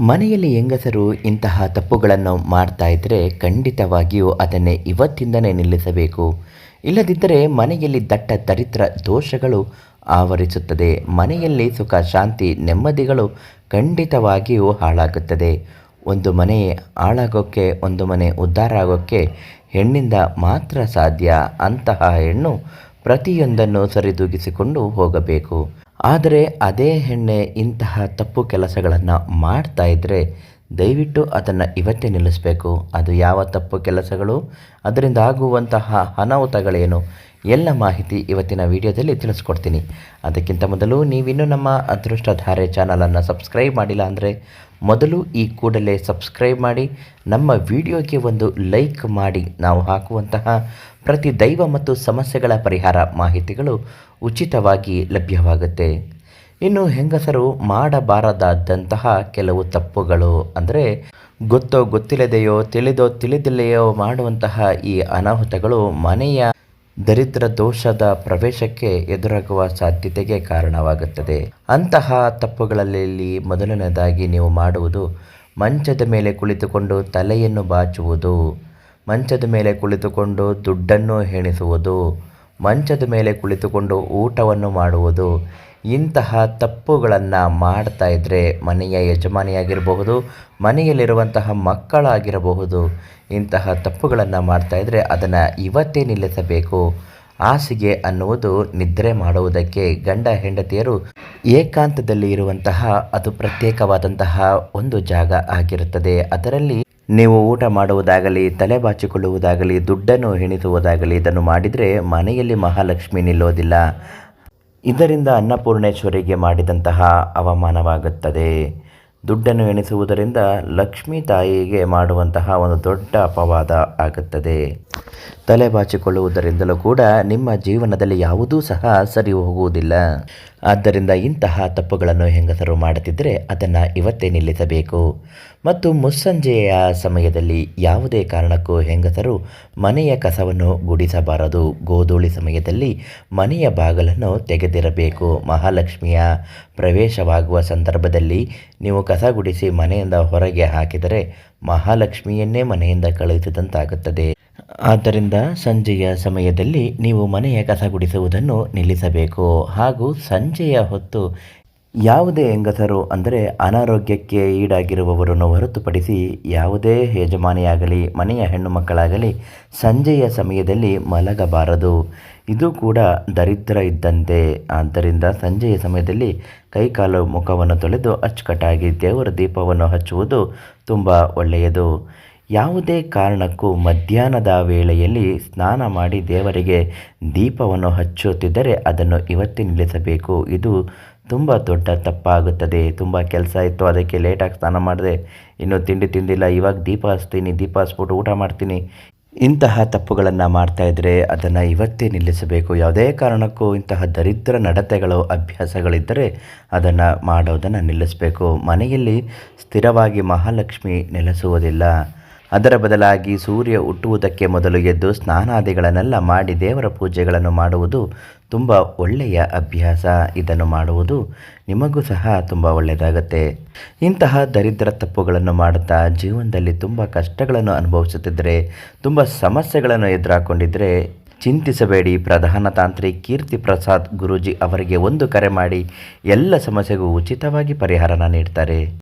ಮನೆಯಲ್ಲಿ ಹೆಂಗಸರು ಇಂತಹ ತಪ್ಪುಗಳನ್ನು ಮಾಡ್ತಾ ಇದ್ದರೆ ಖಂಡಿತವಾಗಿಯೂ ಅದನ್ನೇ ಇವತ್ತಿಂದನೇ ನಿಲ್ಲಿಸಬೇಕು. ಇಲ್ಲದಿದ್ದರೆ ಮನೆಯಲ್ಲಿ ದಟ್ಟ ದರಿದ್ರ ದೋಷಗಳು ಆವರಿಸುತ್ತದೆ. ಮನೆಯಲ್ಲಿ ಸುಖ, ಶಾಂತಿ, ನೆಮ್ಮದಿಗಳು ಖಂಡಿತವಾಗಿಯೂ ಹಾಳಾಗುತ್ತದೆ. ಒಂದು ಮನೆ ಹಾಳಾಗೋಕ್ಕೆ ಒಂದು ಮನೆ ಉದ್ಧಾರ ಆಗೋಕ್ಕೆ ಹೆಣ್ಣಿಂದ ಮಾತ್ರ ಸಾಧ್ಯ. ಅಂತಹ ಹೆಣ್ಣು ಪ್ರತಿಯೊಂದನ್ನು ಸರಿದೂಗಿಸಿಕೊಂಡು ಹೋಗಬೇಕು. ಆದರೆ ಅದೇ ಹೆಣ್ಣೆ ಇಂತಹ ತಪ್ಪು ಕೆಲಸಗಳನ್ನು ಮಾಡ್ತಾ ಇದ್ದರೆ ದಯವಿಟ್ಟು ಅದನ್ನು ಇವತ್ತೇ ನಿಲ್ಲಿಸಬೇಕು. ಅದು ಯಾವ ತಪ್ಪು ಕೆಲಸಗಳು? ಅದರಿಂದ ಆಗುವಂತಹ ಅನಾಹುತಗಳೇನು? ಎಲ್ಲ ಮಾಹಿತಿ ಇವತ್ತಿನ ವಿಡಿಯೋದಲ್ಲಿ ತಿಳಿಸ್ಕೊಡ್ತೀನಿ. ಅದಕ್ಕಿಂತ ಮೊದಲು ನೀವಿನ್ನೂ ನಮ್ಮ ಅದೃಷ್ಟಧಾರೆ ಚಾನಲನ್ನು ಸಬ್ಸ್ಕ್ರೈಬ್ ಮಾಡಿಲ್ಲ ಅಂದರೆ ಮೊದಲು ಈ ಕೂಡಲೇ ಸಬ್ಸ್ಕ್ರೈಬ್ ಮಾಡಿ, ನಮ್ಮ ವಿಡಿಯೋಗೆ ಒಂದು ಲೈಕ್ ಮಾಡಿ. ನಾವು ಹಾಕುವಂತಹ ಪ್ರತಿ ದೈವ ಮತ್ತು ಸಮಸ್ಯೆಗಳ ಪರಿಹಾರ ಮಾಹಿತಿಗಳು ಉಚಿತವಾಗಿ ಲಭ್ಯವಾಗುತ್ತೆ. ಇನ್ನು ಹೆಂಗಸರು ಮಾಡಬಾರದಾದಂತಹ ಕೆಲವು ತಪ್ಪುಗಳು ಅಂದರೆ, ಗೊತ್ತೋ ಗೊತ್ತಿಲ್ಲದೆಯೋ, ತಿಳಿದೋ ತಿಳಿದಿಲ್ಲೆಯೋ ಮಾಡುವಂತಹ ಈ ಅನಾಹುತಗಳು ಮನೆಯ ದರಿದ್ರ ದೋಷದ ಪ್ರವೇಶಕ್ಕೆ ಎದುರಾಗುವ ಸಾಧ್ಯತೆಗೆ ಕಾರಣವಾಗುತ್ತದೆ. ಅಂತಹ ತಪ್ಪುಗಳಲ್ಲಿ ಮೊದಲನೇದಾಗಿ ನೀವು ಮಾಡುವುದು ಮಂಚದ ಮೇಲೆ ಕುಳಿತುಕೊಂಡು ತಲೆಯನ್ನು ಬಾಚುವುದು, ಮಂಚದ ಮೇಲೆ ಕುಳಿತುಕೊಂಡು ದುಡ್ಡನ್ನು ಹೆಣಿಸುವುದು, ಮಂಚದ ಮೇಲೆ ಕುಳಿತುಕೊಂಡು ಊಟವನ್ನು ಮಾಡುವುದು. ಇಂತಹ ತಪ್ಪುಗಳನ್ನು ಮಾಡ್ತಾ ಇದ್ದರೆ ಮನೆಯ ಯಜಮಾನಿಯಾಗಿರಬಹುದು, ಮನೆಯಲ್ಲಿರುವಂತಹ ಮಕ್ಕಳಾಗಿರಬಹುದು, ಇಂತಹ ತಪ್ಪುಗಳನ್ನು ಮಾಡ್ತಾ ಇದ್ದರೆ ಅದನ್ನು ಇವತ್ತೇ ನಿಲ್ಲಿಸಬೇಕು. ಹಾಸಿಗೆ ಅನ್ನುವುದು ನಿದ್ರೆ ಮಾಡುವುದಕ್ಕೆ ಗಂಡ ಹೆಂಡತಿಯರು ಏಕಾಂತದಲ್ಲಿ ಇರುವಂತಹ ಅದು ಪ್ರತ್ಯೇಕವಾದಂತಹ ಒಂದು ಜಾಗ ಆಗಿರುತ್ತದೆ. ಅದರಲ್ಲಿ ನೀವು ಊಟ ಮಾಡುವುದಾಗಲಿ, ತಲೆ ಬಾಚಿಕೊಳ್ಳುವುದಾಗಲಿ, ದುಡ್ಡನ್ನು ಹೆಣಿಸುವುದಾಗಲಿ, ಇದನ್ನು ಮಾಡಿದರೆ ಮನೆಯಲ್ಲಿ ಮಹಾಲಕ್ಷ್ಮಿ ನಿಲ್ಲೋದಿಲ್ಲ. ಇದರಿಂದ ಅನ್ನಪೂರ್ಣೇಶ್ವರಿಗೆ ಮಾಡಿದಂತಹ ಅವಮಾನವಾಗುತ್ತದೆ. ದುಡ್ಡನ್ನು ಎಣಿಸುವುದರಿಂದ ಲಕ್ಷ್ಮೀ ತಾಯಿಗೆ ಮಾಡುವಂತಹ ಒಂದು ದೊಡ್ಡ ಅಪವಾದ ಆಗುತ್ತದೆ. ತಲೆ ಬಾಚಿಕೊಳ್ಳುವುದರಿಂದಲೂ ಕೂಡ ನಿಮ್ಮ ಜೀವನದಲ್ಲಿ ಯಾವುದೂ ಸಹ ಸರಿ ಹೋಗುವುದಿಲ್ಲ. ಆದ್ದರಿಂದ ಇಂತಹ ತಪ್ಪುಗಳನ್ನು ಹೆಂಗಸರು ಮಾಡುತ್ತಿದ್ದರೆ ಅದನ್ನು ಇವತ್ತೇ ನಿಲ್ಲಿಸಬೇಕು. ಮತ್ತು ಮುಸ್ಸಂಜೆಯ ಸಮಯದಲ್ಲಿ ಯಾವುದೇ ಕಾರಣಕ್ಕೂ ಹೆಂಗಸರು ಮನೆಯ ಕಸವನ್ನು ಗುಡಿಸಬಾರದು. ಗೋಧೂಳಿ ಸಮಯದಲ್ಲಿ ಮನೆಯ ಬಾಗಿಲನ್ನು ತೆಗೆದಿರಬೇಕು. ಮಹಾಲಕ್ಷ್ಮಿಯ ಪ್ರವೇಶವಾಗುವ ಸಂದರ್ಭದಲ್ಲಿ ನೀವು ಗುಡಿಸಿ ಮನೆಯಿಂದ ಹೊರಗೆ ಹಾಕಿದರೆ ಮಹಾಲಕ್ಷ್ಮಿಯನ್ನೇ ಮನೆಯಿಂದ ಕಳುಹಿಸಿದಂತಾಗುತ್ತದೆ. ಆದ್ದರಿಂದ ಸಂಜೆಯ ಸಮಯದಲ್ಲಿ ನೀವು ಮನೆಯ ಕಸ ಗುಡಿಸುವುದನ್ನು ನಿಲ್ಲಿಸಬೇಕು. ಹಾಗೂ ಸಂಜೆಯ ಹೊತ್ತು ಯಾವುದೇ ಹೆಂಗಸರು ಅಂದರೆ ಅನಾರೋಗ್ಯಕ್ಕೆ ಈಡಾಗಿರುವವರನ್ನು ಹೊರತುಪಡಿಸಿ ಯಾವುದೇ ಯಜಮಾನಿಯಾಗಲಿ, ಮನೆಯ ಹೆಣ್ಣು ಮಕ್ಕಳಾಗಲಿ ಸಂಜೆಯ ಸಮಯದಲ್ಲಿ ಮಲಗಬಾರದು. ಇದು ಕೂಡ ದರಿದ್ರ ಇದ್ದಂತೆ. ಆದ್ದರಿಂದ ಸಂಜೆಯ ಸಮಯದಲ್ಲಿ ಕೈಕಾಲು ಮುಖವನ್ನು ತೊಳೆದು ಅಚ್ಚುಕಟ್ಟಾಗಿ ದೇವರ ದೀಪವನ್ನು ಹಚ್ಚುವುದು ತುಂಬ ಒಳ್ಳೆಯದು. ಯಾವುದೇ ಕಾರಣಕ್ಕೂ ಮಧ್ಯಾಹ್ನದ ವೇಳೆಯಲ್ಲಿ ಸ್ನಾನ ಮಾಡಿ ದೇವರಿಗೆ ದೀಪವನ್ನು ಹಚ್ಚುತ್ತಿದ್ದರೆ ಅದನ್ನು ಇವತ್ತೇ ನಿಲ್ಲಿಸಬೇಕು. ಇದು ತುಂಬ ದೊಡ್ಡ ತಪ್ಪಾಗುತ್ತದೆ. ತುಂಬ ಕೆಲಸ ಇತ್ತು. ಅದಕ್ಕೆ ಲೇಟಾಗಿ ಸ್ನಾನ ಮಾಡಿದೆ. ಇನ್ನೂ ತಿಂಡಿ ತಿಂದಿಲ್ಲ. ಇವಾಗ ದೀಪ ಹಚ್ತೀನಿ, ದೀಪ ಹಚ್ಬಿಟ್ಟು ಊಟ ಮಾಡ್ತೀನಿ. ಇಂತಹ ತಪ್ಪುಗಳನ್ನು ಮಾಡ್ತಾ ಇದ್ದರೆ ಅದನ್ನು ಇವತ್ತೇ ನಿಲ್ಲಿಸಬೇಕು. ಯಾವುದೇ ಕಾರಣಕ್ಕೂ ಇಂತಹ ದರಿದ್ರ ನಡತೆಗಳು, ಅಭ್ಯಾಸಗಳಿದ್ದರೆ ಅದನ್ನು ಮಾಡೋದನ್ನು ನಿಲ್ಲಿಸಬೇಕು. ಮನೆಯಲ್ಲಿ ಸ್ಥಿರವಾಗಿ ಮಹಾಲಕ್ಷ್ಮಿ ನೆಲೆಸುವುದಿಲ್ಲ. ಅದರ ಬದಲಾಗಿ ಸೂರ್ಯ ಹುಟ್ಟುವುದಕ್ಕೆ ಮೊದಲು ಎದ್ದು ಸ್ನಾನಾದಿಗಳನ್ನೆಲ್ಲ ಮಾಡಿ ದೇವರ ಪೂಜೆಗಳನ್ನು ಮಾಡುವುದು ತುಂಬ ಒಳ್ಳೆಯ ಅಭ್ಯಾಸ. ಇದನ್ನು ಮಾಡುವುದು ನಿಮಗೂ ಸಹ ತುಂಬ ಒಳ್ಳೆಯದಾಗತ್ತೆ. ಇಂತಹ ದರಿದ್ರ ತಪ್ಪುಗಳನ್ನು ಮಾಡುತ್ತಾ ಜೀವನದಲ್ಲಿ ತುಂಬ ಕಷ್ಟಗಳನ್ನು ಅನುಭವಿಸುತ್ತಿದ್ದರೆ ತುಂಬ ಸಮಸ್ಯೆಗಳನ್ನು ಎದುರಾಕೊಂಡಿದ್ದರೆ ಚಿಂತಿಸಬೇಡಿ. ಪ್ರಧಾನ ತಾಂತ್ರಿ ಕೀರ್ತಿ ಪ್ರಸಾದ್ ಗುರೂಜಿ ಅವರಿಗೆ ಒಂದು ಕರೆ ಮಾಡಿ ಎಲ್ಲ ಸಮಸ್ಯೆಗೂ ಉಚಿತವಾಗಿ ಪರಿಹಾರನ ನೀಡ್ತಾರೆ.